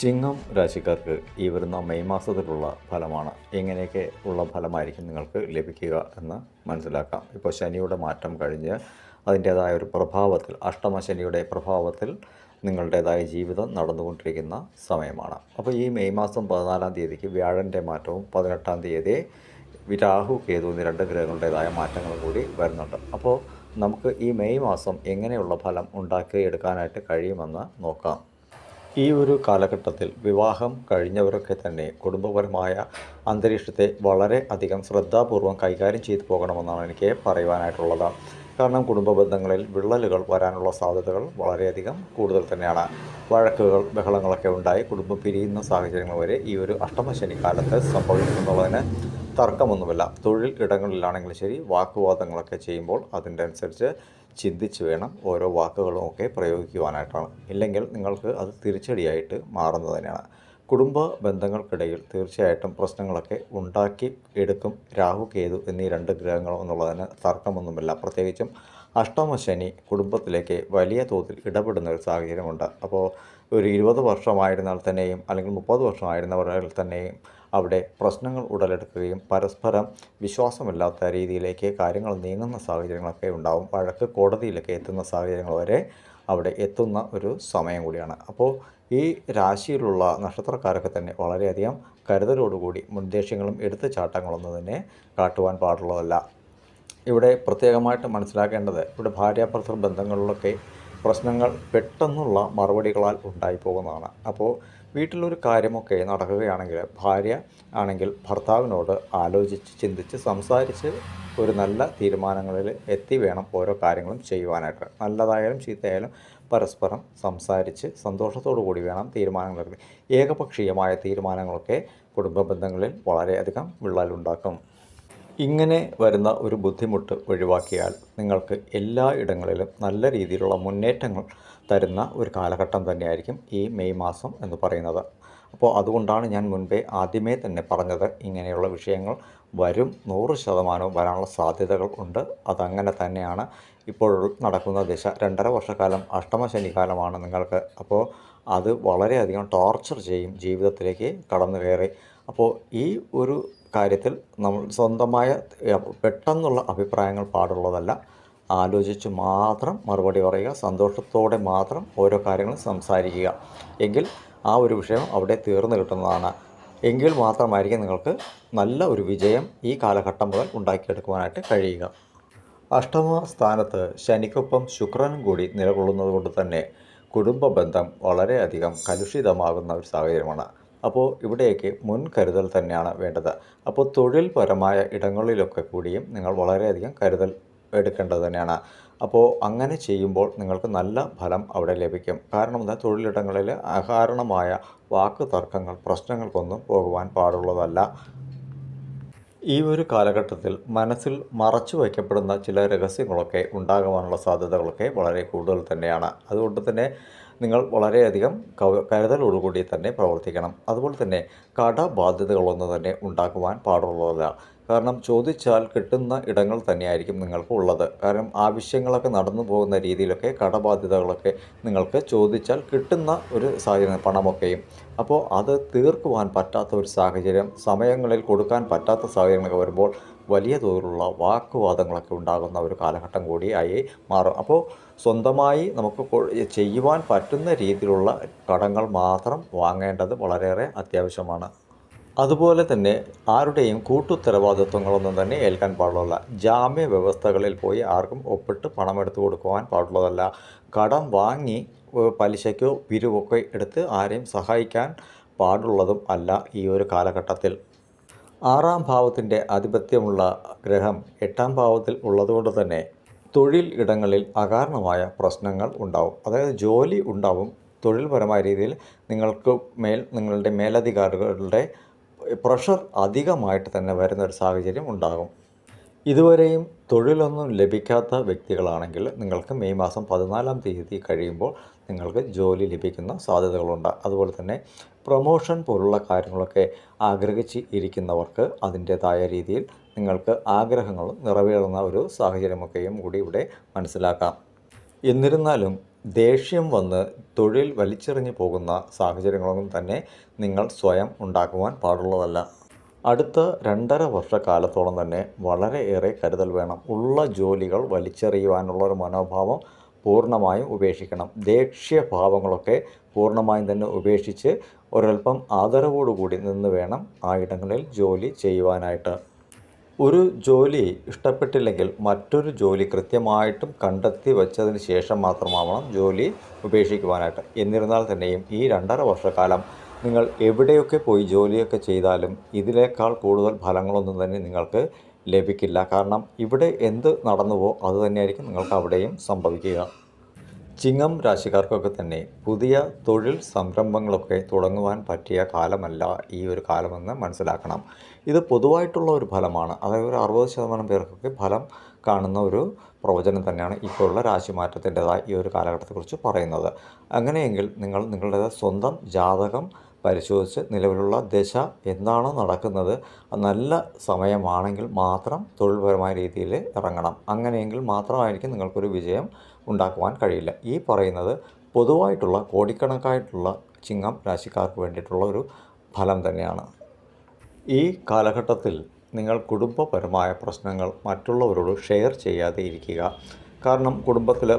ചിങ്ങം രാശിക്കാർക്ക് ഈ വരുന്ന മെയ് മാസത്തിലുള്ള ഫലമാണ്. എങ്ങനെയൊക്കെ ഉള്ള ഫലമായിരിക്കും നിങ്ങൾക്ക് ലഭിക്കുക എന്ന് മനസ്സിലാക്കാം. ഇപ്പോൾ ശനിയുടെ മാറ്റം കഴിഞ്ഞ് അതിന്റേതായ ഒരു പ്രഭാവത്തിൽ അഷ്ടമശനിയുടെ പ്രഭാവത്തിൽ നിങ്ങളുടേതായ ജീവിതം നടന്നുകൊണ്ടിരിക്കുന്ന സമയമാണ്. അപ്പോൾ ഈ മെയ് മാസം പതിനാലാം തീയതിക്ക് വ്യാഴന്റെ മാറ്റവും പതിനെട്ടാം തീയതി വിരാഹു കേതു എന്നീ രണ്ട് ഗ്രഹങ്ങളുടേതായ മാറ്റങ്ങളും കൂടി വരുന്നുണ്ട്. അപ്പോൾ നമുക്ക് ഈ മെയ് മാസം എങ്ങനെയുള്ള ഫലം ഉണ്ടാക്കിയെടുക്കാനായിട്ട് കഴിയുമെന്ന് നോക്കാം. ഈ ഒരു കാലഘട്ടത്തിൽ വിവാഹം കഴിഞ്ഞവരൊക്കെ തന്നെ കുടുംബപരമായ അന്തരീക്ഷത്തെ വളരെ അധികം ശ്രദ്ധാപൂർവം കൈകാര്യം ചെയ്തു പോകണമെന്നാണ് എനിക്ക് പറയുവാനായിട്ടുള്ളത്. കാരണം കുടുംബ ബന്ധങ്ങളിൽ വിള്ളലുകൾ വരാനുള്ള സാധ്യതകൾ വളരെയധികം കൂടുതൽ തന്നെയാണ്. വഴക്കുകൾ ബഹളങ്ങളൊക്കെ ഉണ്ടായി കുടുംബം പിരിയുന്ന സാഹചര്യങ്ങൾ വരെ ഈ ഒരു അഷ്ടമശനി കാലത്ത് സംഭവിക്കുന്നുള്ളതിന് തർക്കമൊന്നുമില്ല. തൊഴിൽ ഇടങ്ങളിലാണെങ്കിലും ശരി വാക്കുവാദങ്ങളൊക്കെ ചെയ്യുമ്പോൾ അതിന്റെ അനുസരിച്ച് ചിന്തിച്ച് വേണം ഓരോ വാക്കുകളും ഒക്കെ പ്രയോഗിക്കുവാനായിട്ടാണ്. ഇല്ലെങ്കിൽ നിങ്ങൾക്ക് അത് തിരിച്ചടിയായിട്ട് മാറുന്നത് തന്നെയാണ്. കുടുംബ ബന്ധങ്ങൾക്കിടയിൽ തീർച്ചയായിട്ടും പ്രശ്നങ്ങളൊക്കെ ഉണ്ടാക്കി എടുക്കും. രാഹു കേതു എന്നീ രണ്ട് ഗ്രഹങ്ങളും എന്നുള്ളതിന് തർക്കമൊന്നുമില്ല. പ്രത്യേകിച്ചും അഷ്ടമശനി കുടുംബത്തിലേക്ക് വലിയ തോതിൽ ഇടപെടുന്ന ഒരു സാഹചര്യമുണ്ട്. അപ്പോൾ ഒരു ഇരുപത് വർഷമായിരുന്നാൽ തന്നെയും അല്ലെങ്കിൽ മുപ്പത് വർഷമായിരുന്നവരിൽ തന്നെയും അവിടെ പ്രശ്നങ്ങൾ ഉടലെടുക്കുകയും പരസ്പരം വിശ്വാസമില്ലാത്ത രീതിയിലേക്ക് കാര്യങ്ങൾ നീങ്ങുന്ന സാഹചര്യങ്ങളൊക്കെ ഉണ്ടാവും. വഴക്ക് കോടതിയിലൊക്കെ എത്തുന്ന സാഹചര്യങ്ങൾ വരെ അവിടെ എത്തുന്ന ഒരു സമയം കൂടിയാണ്. അപ്പോൾ ഈ രാശിയിലുള്ള നക്ഷത്രക്കാരൊക്കെ തന്നെ വളരെയധികം കരുതലോടുകൂടി എടുത്ത എടുത്തുചാട്ടങ്ങളൊന്നും തന്നെ കാട്ടുവാൻ പാടുള്ളതല്ല. ഇവിടെ പ്രത്യേകമായിട്ട് മനസ്സിലാക്കേണ്ടത് ഇവിടെ ഭാര്യാഭർത്തൃ ബന്ധങ്ങളിലൊക്കെ പ്രശ്നങ്ങൾ പെട്ടെന്നുള്ള മറുപടികളാൽ ഉണ്ടായി പോകുന്നതാണ്. അപ്പോൾ വീട്ടിലൊരു കാര്യമൊക്കെ നടക്കുകയാണെങ്കിൽ ഭാര്യ ആണെങ്കിൽ ഭർത്താവിനോട് ആലോചിച്ച് ചിന്തിച്ച് സംസാരിച്ച് ഒരു നല്ല തീരുമാനങ്ങളിൽ എത്തി വേണം ഓരോ കാര്യങ്ങളും ചെയ്യുവാനായിട്ട്. നല്ലതായാലും ചീത്തയായാലും പരസ്പരം സംസാരിച്ച് സന്തോഷത്തോടു കൂടി വേണം തീരുമാനങ്ങൾ ഏകപക്ഷീയമായ തീരുമാനങ്ങളൊക്കെ കുടുംബ ബന്ധങ്ങളിൽ വളരെയധികം വിള്ളലുണ്ടാക്കും. ഇങ്ങനെ വരുന്ന ഒരു ബുദ്ധിമുട്ട് ഒഴിവാക്കിയാൽ നിങ്ങൾക്ക് എല്ലാ ഇടങ്ങളിലും നല്ല രീതിയിലുള്ള മുന്നേറ്റങ്ങൾ തരുന്ന ഒരു കാലഘട്ടം തന്നെയായിരിക്കും ഈ മെയ് മാസം എന്ന് പറയുന്നത്. അപ്പോൾ അതുകൊണ്ടാണ് ഞാൻ മുൻപേ ആദ്യമേ തന്നെ പറഞ്ഞത് ഇങ്ങനെയുള്ള വിഷയങ്ങൾ വരും നൂറ് ശതമാനവും വരാനുള്ള സാധ്യതകൾ ഉണ്ട്. അതങ്ങനെ തന്നെയാണ് ഇപ്പോൾ നടക്കുന്ന ദിശ. രണ്ടര വർഷക്കാലം അഷ്ടമശനി കാലമാണ് നിങ്ങൾക്ക്. അപ്പോൾ അത് വളരെയധികം ടോർച്ചർ ചെയ്യും ജീവിതത്തിലേക്ക് കടന്നു കയറി അപ്പോൾ ഈ ഒരു കാര്യത്തിൽ നമ്മൾ സ്വന്തമായ പെട്ടെന്നുള്ള അഭിപ്രായങ്ങൾ പാടുള്ളതല്ല. ആലോചിച്ച് മാത്രം മറുപടി പറയുക സന്തോഷത്തോടെ മാത്രം ഓരോ കാര്യങ്ങളും സംസാരിക്കുക. എങ്കിൽ ആ ഒരു വിഷയം അവിടെ തീർന്നു കിട്ടുന്നതാണ്. എങ്കിൽ മാത്രമായിരിക്കും നിങ്ങൾക്ക് നല്ല ഒരു വിജയം ഈ കാലഘട്ടം മുതൽ ഉണ്ടാക്കിയെടുക്കുവാനായിട്ട് കഴിയുക. അഷ്ടമ സ്ഥാനത്ത് ശനിക്കൊപ്പം ശുക്രനും കൂടി നിലകൊള്ളുന്നത് കൊണ്ട് തന്നെ കുടുംബ ബന്ധം വളരെയധികം കലുഷിതമാകുന്ന ഒരു സാഹചര്യമാണ്. അപ്പോൾ ഇവിടെയൊക്കെ മുൻകരുതൽ തന്നെയാണ് വേണ്ടത്. അപ്പോൾ തൊഴിൽപരമായ ഇടങ്ങളിലൊക്കെ കൂടിയും നിങ്ങൾ വളരെയധികം കരുതൽ എടുക്കേണ്ടത് തന്നെയാണ്. അപ്പോൾ അങ്ങനെ ചെയ്യുമ്പോൾ നിങ്ങൾക്ക് നല്ല ഫലം അവിടെ ലഭിക്കും. കാരണം എന്താ? തൊഴിലിടങ്ങളിൽ അകാരണമായ വാക്ക് തർക്കങ്ങൾ പ്രശ്നങ്ങൾക്കൊന്നും പോകുവാൻ പാടുള്ളതല്ല. ഈ ഒരു കാലഘട്ടത്തിൽ മനസ്സിൽ മറച്ചു വയ്ക്കപ്പെടുന്ന ചില രഹസ്യങ്ങളൊക്കെ ഉണ്ടാകുവാനുള്ള സാധ്യതകളൊക്കെ വളരെ കൂടുതൽ തന്നെയാണ്. അതുകൊണ്ട് തന്നെ നിങ്ങൾ വളരെയധികം കരുതലോടുകൂടി തന്നെ പ്രവർത്തിക്കണം. അതുപോലെ തന്നെ കടബാധ്യതകളൊന്നും തന്നെ ഉണ്ടാക്കുവാൻ പാടുള്ളതല്ല. കാരണം ചോദിച്ചാൽ കിട്ടുന്ന ഇടങ്ങൾ തന്നെയായിരിക്കും നിങ്ങൾക്ക് ഉള്ളത്. കാരണം ആവശ്യങ്ങളൊക്കെ നടന്നു പോകുന്ന രീതിയിലൊക്കെ കടബാധ്യതകളൊക്കെ നിങ്ങൾക്ക് ചോദിച്ചാൽ കിട്ടുന്ന ഒരു സാഹചര്യം പണമൊക്കെയും. അപ്പോൾ അത് തീർക്കുവാൻ പറ്റാത്ത ഒരു സാഹചര്യം സമയങ്ങളിൽ കൊടുക്കാൻ പറ്റാത്ത സാഹചര്യങ്ങളൊക്കെ വരുമ്പോൾ വലിയ തോതിലുള്ള വാക്കുവാദങ്ങളൊക്കെ ഉണ്ടാകുന്ന ഒരു കാലഘട്ടം കൂടിയായി മാറും. അപ്പോൾ സ്വന്തമായി നമുക്ക് ചെയ്യുവാൻ പറ്റുന്ന രീതിയിലുള്ള കടങ്ങൾ മാത്രം വാങ്ങേണ്ടത് വളരെയേറെ അത്യാവശ്യമാണ്. അതുപോലെ തന്നെ ആരുടെയും കൂട്ടുത്തരവാദിത്വങ്ങളൊന്നും തന്നെ ഏൽക്കാൻ പാടുള്ളതല്ല. ജാമ്യ വ്യവസ്ഥകളിൽ പോയി ആർക്കും ഒപ്പിട്ട് പണം എടുത്തു കൊടുക്കുവാൻ പാടുള്ളതല്ല. കടം വാങ്ങി പലിശയ്ക്കോ പിരിവൊക്കെ എടുത്ത് ആരെയും സഹായിക്കാൻ പാടുള്ളതും അല്ല ഈ ഒരു കാലഘട്ടത്തിൽ. ആറാം ഭാവത്തിന്റെ ആധിപത്യമുള്ള ഗ്രഹം എട്ടാം ഭാവത്തിൽ ഉള്ളതുകൊണ്ട് തന്നെ തൊഴിൽ ഇടങ്ങളിൽ അകാരണമായ പ്രശ്നങ്ങൾ ഉണ്ടാവും. അതായത് ജോലി ഉണ്ടാവും. തൊഴിൽപരമായ രീതിയിൽ നിങ്ങൾക്ക് മേൽ നിങ്ങളുടെ മേലധികാരികളുടെ പ്രഷർ അധികമായിട്ട് തന്നെ വരുന്ന ഒരു സാഹചര്യം ഉണ്ടാകും. ഇതുവരെയും തൊഴിലൊന്നും ലഭിക്കാത്ത വ്യക്തികളാണെങ്കിൽ നിങ്ങൾക്ക് മെയ് മാസം പതിനാലാം തീയതി കഴിയുമ്പോൾ നിങ്ങൾക്ക് ജോലി ലഭിക്കുന്ന സാധ്യതകളുണ്ട്. അതുപോലെ തന്നെ പ്രൊമോഷൻ പോലുള്ള കാര്യങ്ങളൊക്കെ ആഗ്രഹിച്ച് ഇരിക്കുന്നവർക്ക് അതിന്റേതായ രീതിയിൽ നിങ്ങൾക്ക് ആഗ്രഹങ്ങൾ നിറവേറുന്ന ഒരു സാഹചര്യമൊക്കെയും കൂടി ഇവിടെ മനസ്സിലാക്കാം. എന്നിരുന്നാലും ദേഷ്യം വന്ന് തൊഴിൽ വലിച്ചെറിഞ്ഞു പോകുന്ന സാഹചര്യങ്ങളൊന്നും തന്നെ നിങ്ങൾ സ്വയം ഉണ്ടാക്കുവാൻ പാടുള്ളതല്ല. അടുത്ത രണ്ടര വർഷക്കാലത്തോളം തന്നെ വളരെയേറെ കരുതൽ വേണം. ഉള്ള ജോലികൾ വലിച്ചെറിയുവാനുള്ള ഒരു മനോഭാവം പൂർണമായും ഉപേക്ഷിക്കണം. ദേഷ്യഭാവങ്ങളൊക്കെ പൂർണമായും തന്നെ ഉപേക്ഷിച്ച് ഒരൽപ്പം ആദരവോടുകൂടി നിന്ന് വേണം ആ ഇടങ്ങളിൽ ജോലി ചെയ്യുവാനായിട്ട്. ഒരു ജോലി ഇഷ്ടപ്പെട്ടില്ലെങ്കിൽ മറ്റൊരു ജോലി കൃത്യമായിട്ടും കണ്ടെത്തി വെച്ചതിന് ശേഷം മാത്രമാവണം ജോലി ഉപേക്ഷിക്കുവാനായിട്ട്. എന്നിരുന്നാൽ തന്നെയും ഈ രണ്ടര വർഷക്കാലം നിങ്ങൾ എവിടെയൊക്കെ പോയി ജോലിയൊക്കെ ചെയ്താലും ഇതിനേക്കാൾ കൂടുതൽ ഫലങ്ങളൊന്നും തന്നെ നിങ്ങൾക്ക് ലഭിക്കില്ല. കാരണം ഇവിടെ എന്ത് നടന്നുവോ അത് തന്നെയായിരിക്കും നിങ്ങൾക്ക് അവിടെയും സംഭവിക്കുക. ചിങ്ങം രാശിക്കാർക്കൊക്കെ തന്നെ പുതിയ തൊഴിൽ സംരംഭങ്ങളൊക്കെ തുടങ്ങുവാൻ പറ്റിയ കാലമല്ല ഈ ഒരു കാലമെന്ന് മനസ്സിലാക്കണം. ഇത് പൊതുവായിട്ടുള്ള ഒരു ഫലമാണ്. അതായത് ഒരു അറുപത് ശതമാനം പേർക്കൊക്കെ ഫലം കാണുന്ന ഒരു പ്രവചനം തന്നെയാണ് ഇപ്പോഴുള്ള രാശിമാറ്റത്തിന്റെതായ ഈ ഒരു കാലഘട്ടത്തെക്കുറിച്ച് പറയുന്നത്. അങ്ങനെയെങ്കിൽ നിങ്ങൾ നിങ്ങളുടെ സ്വന്തം ജാതകം പരിശോധിച്ച് നിലവിലുള്ള ദശ എന്താണോ നടക്കുന്നത് നല്ല സമയമാണെങ്കിൽ മാത്രം തൊഴിൽപരമായ രീതിയിൽ ഇറങ്ങണം. അങ്ങനെയെങ്കിൽ മാത്രമായിരിക്കും നിങ്ങൾക്കൊരു വിജയം ഉണ്ടാക്കുവാൻ കഴിയില്ല. ഈ പറയുന്നത് പൊതുവായിട്ടുള്ള കോടിക്കണക്കായിട്ടുള്ള ചിങ്ങം രാശിക്കാർക്ക് വേണ്ടിയിട്ടുള്ള ഒരു ഫലം തന്നെയാണ്. ഈ കാലഘട്ടത്തിൽ നിങ്ങൾ കുടുംബപരമായ പ്രശ്നങ്ങൾ മറ്റുള്ളവരോട് ഷെയർ ചെയ്യാതെ ഇരിക്കുക. കാരണം കുടുംബത്തിൽ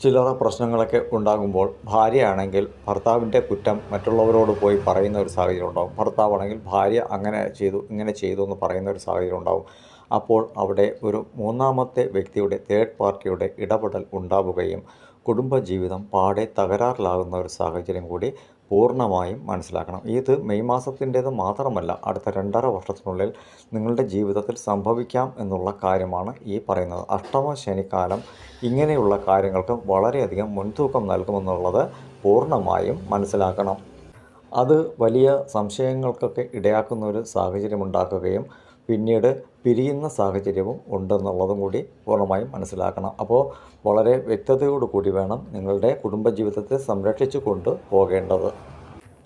ചില്ലറ പ്രശ്നങ്ങളൊക്കെ ഉണ്ടാകുമ്പോൾ ഭാര്യയാണെങ്കിൽ ഭർത്താവിന്റെ കുറ്റം മറ്റുള്ളവരോട് പോയി പറയുന്ന ഒരു സാഹചര്യം ഉണ്ടാകും ഭർത്താവാണെങ്കിൽ ഭാര്യ അങ്ങനെ ചെയ്തു ഇങ്ങനെ ചെയ്തു എന്ന് പറയുന്ന ഒരു സാഹചര്യം ഉണ്ടാകും അപ്പോൾ അവിടെ ഒരു മൂന്നാമത്തെ വ്യക്തിയുടെ തേർഡ് പാർട്ടിയുടെ ഇടപെടൽ ഉണ്ടാവുകയും കുടുംബജീവിതം പാടെ തകരാറിലാകുന്ന ഒരു സാഹചര്യം കൂടി പൂർണമായും മനസ്സിലാക്കണം. ഇത് മെയ് മാസത്തിന്റേത് മാത്രമല്ല അടുത്ത രണ്ടര വർഷത്തിനുള്ളിൽ നിങ്ങളുടെ ജീവിതത്തിൽ സംഭവിക്കാം എന്നുള്ള കാര്യമാണ് ഈ പറയുന്നത്. അഷ്ടമ ശനിക്കാലം ഇങ്ങനെയുള്ള കാര്യങ്ങൾക്ക് വളരെയധികം മുൻതൂക്കം നൽകുമെന്നുള്ളത് പൂർണമായും മനസ്സിലാക്കണം. അത് വലിയ സംശയങ്ങൾക്കൊക്കെ ഇടയാക്കുന്ന ഒരു സാഹചര്യം ഉണ്ടാക്കുകയും പിന്നീട് പിരിയുന്ന സാഹചര്യവും ഉണ്ടെന്നുള്ളതും കൂടി പൂർണമായും മനസ്സിലാക്കണം. അപ്പോൾ വളരെ വ്യക്തതയോടു കൂടി വേണം നിങ്ങളുടെ കുടുംബജീവിതത്തെ സംരക്ഷിച്ചു കൊണ്ട് പോകേണ്ടത്.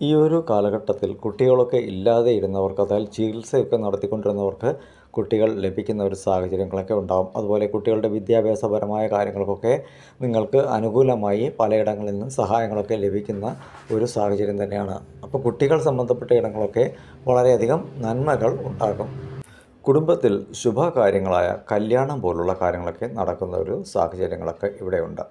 ഈ ഒരു കാലഘട്ടത്തിൽ കുട്ടികളൊക്കെ ഇല്ലാതെ ഇരുന്നവർക്ക് അതായത് ചികിത്സയൊക്കെ നടത്തിക്കൊണ്ടിരുന്നവർക്ക് കുട്ടികൾ ലഭിക്കുന്ന ഒരു സാഹചര്യങ്ങളൊക്കെ ഉണ്ടാകും അതുപോലെ കുട്ടികളുടെ വിദ്യാഭ്യാസപരമായ കാര്യങ്ങൾക്കൊക്കെ നിങ്ങൾക്ക് അനുകൂലമായി പലയിടങ്ങളിൽ നിന്നും സഹായങ്ങളൊക്കെ ലഭിക്കുന്ന ഒരു സാഹചര്യം തന്നെയാണ്. അപ്പോൾ കുട്ടികൾ സംബന്ധപ്പെട്ട ഇടങ്ങളൊക്കെ വളരെയധികം നന്മകൾ ഉണ്ടാകും കുടുംബത്തിൽ ശുഭകാര്യങ്ങളായ കല്യാണം പോലുള്ള കാര്യങ്ങളൊക്കെ നടക്കുന്ന ഒരു സാഹചര്യങ്ങളൊക്കെ ഇവിടെയുണ്ട്.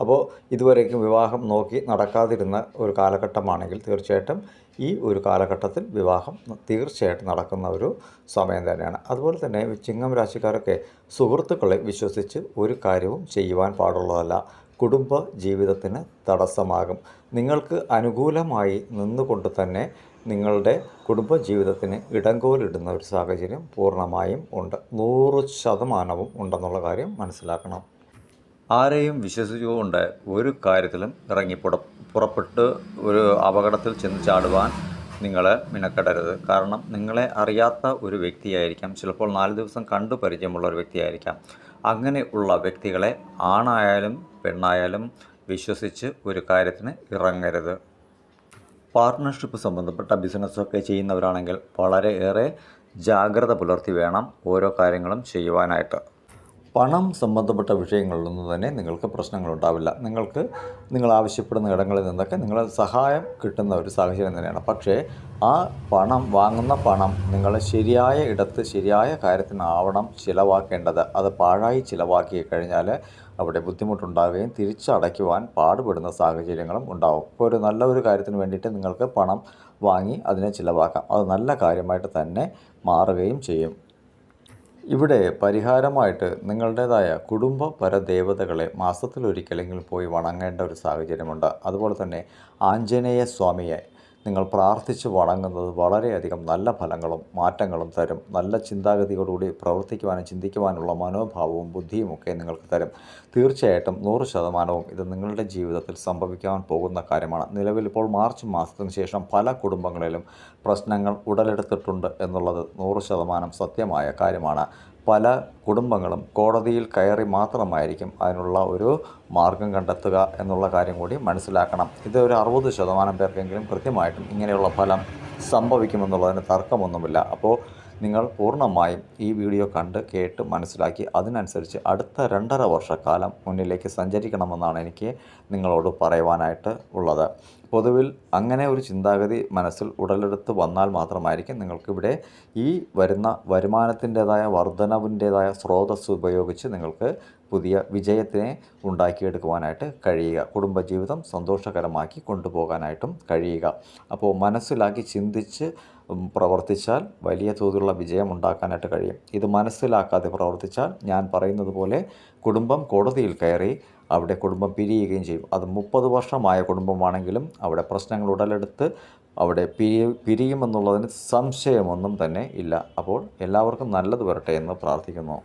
അപ്പോൾ ഇതുവരേക്കും വിവാഹം നോക്കി നടക്കാതിരുന്ന ഒരു കാലഘട്ടമാണെങ്കിൽ തീർച്ചയായിട്ടും ഈ ഒരു കാലഘട്ടത്തിൽ വിവാഹം തീർച്ചയായിട്ടും നടക്കുന്ന ഒരു സമയം തന്നെയാണ്. അതുപോലെ തന്നെ ചിങ്ങം രാശിക്കാരൊക്കെ സുഹൃത്തുക്കളെ വിശ്വസിച്ച് ഒരു കാര്യവും ചെയ്യുവാൻ പാടുള്ളതല്ല. കുടുംബ ജീവിതത്തിന് തടസ്സമാകും. നിങ്ങൾക്ക് അനുകൂലമായി നിന്നുകൊണ്ട് തന്നെ നിങ്ങളുടെ കുടുംബജീവിതത്തിന് ഇടങ്കോലിടുന്ന ഒരു സാഹചര്യം പൂർണമായും ഉണ്ട്. നൂറ് ശതമാനവും ഉണ്ടെന്നുള്ള കാര്യം മനസ്സിലാക്കണം. ആരെയും വിശ്വസിച്ചുകൊണ്ട് ഒരു കാര്യത്തിലും ഇറങ്ങി പുറ പുറപ്പെട്ട് ഒരു അപകടത്തിൽ ചെന്ന് ചാടുവാൻ നിങ്ങൾ മിനക്കെടരുത്. കാരണം നിങ്ങളെ അറിയാത്ത ഒരു വ്യക്തിയായിരിക്കാം. ചിലപ്പോൾ നാല് ദിവസം കണ്ടു പരിചയമുള്ള ഒരു വ്യക്തിയായിരിക്കാം. അങ്ങനെ ഉള്ള വ്യക്തികളെ ആണായാലും പെണ്ണായാലും വിശ്വസിച്ച് ഒരു കാര്യത്തിന് ഇറങ്ങരുത്. പാർട്ട്ണർഷിപ്പ് സംബന്ധപ്പെട്ട ബിസിനസ്സൊക്കെ ചെയ്യുന്നവരാണെങ്കിൽ വളരെ ഏറെ ജാഗ്രത പുലർത്തി വേണം ഓരോ കാര്യങ്ങളും ചെയ്യുവാനായിട്ട്. പണം സംബന്ധപ്പെട്ട വിഷയങ്ങളിലൊന്നും തന്നെ നിങ്ങൾക്ക് പ്രശ്നങ്ങളുണ്ടാവില്ല. നിങ്ങൾക്ക് നിങ്ങൾ ആവശ്യപ്പെടുന്ന ഇടങ്ങളിൽ നിന്നൊക്കെ നിങ്ങൾ സഹായം കിട്ടുന്ന ഒരു സാഹചര്യം തന്നെയാണ്. പക്ഷേ ആ പണം വാങ്ങുന്ന പണം നിങ്ങൾ ശരിയായ ഇടത്ത് ശരിയായ കാര്യത്തിനാവണം ചിലവാക്കേണ്ടത്. അത് പാഴായി ചിലവാക്കി കഴിഞ്ഞാൽ അവിടെ ബുദ്ധിമുട്ടുണ്ടാവുകയും തിരിച്ചടയ്ക്കുവാൻ പാടുപെടുന്ന സാഹചര്യങ്ങളും ഉണ്ടാവും. ഇപ്പോൾ ഒരു നല്ല ഒരു കാര്യത്തിന് വേണ്ടിയിട്ട് നിങ്ങൾക്ക് പണം വാങ്ങി അതിനെ ചിലവാക്കാം. അത് നല്ല കാര്യമായിട്ട് തന്നെ മാറുകയും ചെയ്യും. ഇവിടെ പരിഹാരമായിട്ട് നിങ്ങളുടേതായ കുടുംബ പരദേവതകളെ മാസത്തിലൊരിക്കലെങ്കിലും പോയി വണങ്ങേണ്ട ഒരു സാഹചര്യമുണ്ട്. അതുപോലെ തന്നെ ആഞ്ജനേയ സ്വാമിയെ നിങ്ങൾ പ്രാർത്ഥിച്ച് വണങ്ങുന്നത് വളരെയധികം നല്ല ഫലങ്ങളും മാറ്റങ്ങളും തരും. നല്ല ചിന്താഗതിയോടുകൂടി പ്രവർത്തിക്കുവാനും ചിന്തിക്കുവാനുള്ള മനോഭാവവും ബുദ്ധിയും ഒക്കെ നിങ്ങൾക്ക് തരും. തീർച്ചയായിട്ടും നൂറ് ശതമാനവും ഇത് നിങ്ങളുടെ ജീവിതത്തിൽ സംഭവിക്കാൻ പോകുന്ന കാര്യമാണ്. നിലവിൽ ഇപ്പോൾ മാർച്ച് മാസത്തിന് ശേഷം പല കുടുംബങ്ങളിലും പ്രശ്നങ്ങൾ ഉടലെടുത്തിട്ടുണ്ട് എന്നുള്ളത് നൂറ് ശതമാനം സത്യമായ കാര്യമാണ്. പല കുടുംബങ്ങളും കോടതിയിൽ കയറി മാത്രമായിരിക്കും അതിനുള്ള ഒരു മാർഗം കണ്ടെത്തുക എന്നുള്ള കാര്യം കൂടി മനസ്സിലാക്കണം. ഇത് ഒരു അറുപത് ശതമാനം പേർക്കെങ്കിലും കൃത്യമായിട്ടും ഇങ്ങനെയുള്ള ഫലം സംഭവിക്കുമെന്നുള്ളതിന് തർക്കമൊന്നുമില്ല. അപ്പോൾ നിങ്ങൾ പൂർണമായും ഈ വീഡിയോ കണ്ട് കേട്ട് മനസ്സിലാക്കി അതിനനുസരിച്ച് അടുത്ത രണ്ടര വർഷക്കാലം മുന്നിലേക്ക് സഞ്ചരിക്കണമെന്നാണ് എനിക്ക് നിങ്ങളോട് പറയുവാനായിട്ട് ഉള്ളത്. പൊതുവിൽ അങ്ങനെ ഒരു ചിന്താഗതി മനസ്സിൽ ഉടലെടുത്ത് വന്നാൽ മാത്രമായിരിക്കും നിങ്ങൾക്കിവിടെ ഈ വരുന്ന വരുമാനത്തിന്റേതായ വർധനവിന്റേതായ സ്രോതസ് ഉപയോഗിച്ച് നിങ്ങൾക്ക് പുതിയ വിജയത്തിനെ ഉണ്ടാക്കിയെടുക്കുവാനായിട്ട് കഴിയുക. കുടുംബജീവിതം സന്തോഷകരമാക്കി കൊണ്ടുപോകാനായിട്ടും കഴിയുക. അപ്പോൾ മനസ്സിലാക്കി ചിന്തിച്ച് പ്രവർത്തിച്ചാൽ വലിയ തോതിലുള്ള വിജയം ഉണ്ടാക്കാനായിട്ട് കഴിയും. ഇത് മനസ്സിലാക്കാതെ പ്രവർത്തിച്ചാൽ ഞാൻ പറയുന്നത് പോലെ കുടുംബം കോടതിയിൽ കയറി അവിടെ കുടുംബം പിരിയുകയും ചെയ്യും. അത് മുപ്പത് വർഷമായ കുടുംബമാണെങ്കിലും അവിടെ പ്രശ്നങ്ങൾ ഉടലെടുത്ത് അവിടെ പിരി പിരിയുമെന്നുള്ളതിന് സംശയമൊന്നും തന്നെ ഇല്ല. അപ്പോൾ എല്ലാവർക്കും നല്ലത് വരട്ടെ എന്ന് പ്രാർത്ഥിക്കുന്നു.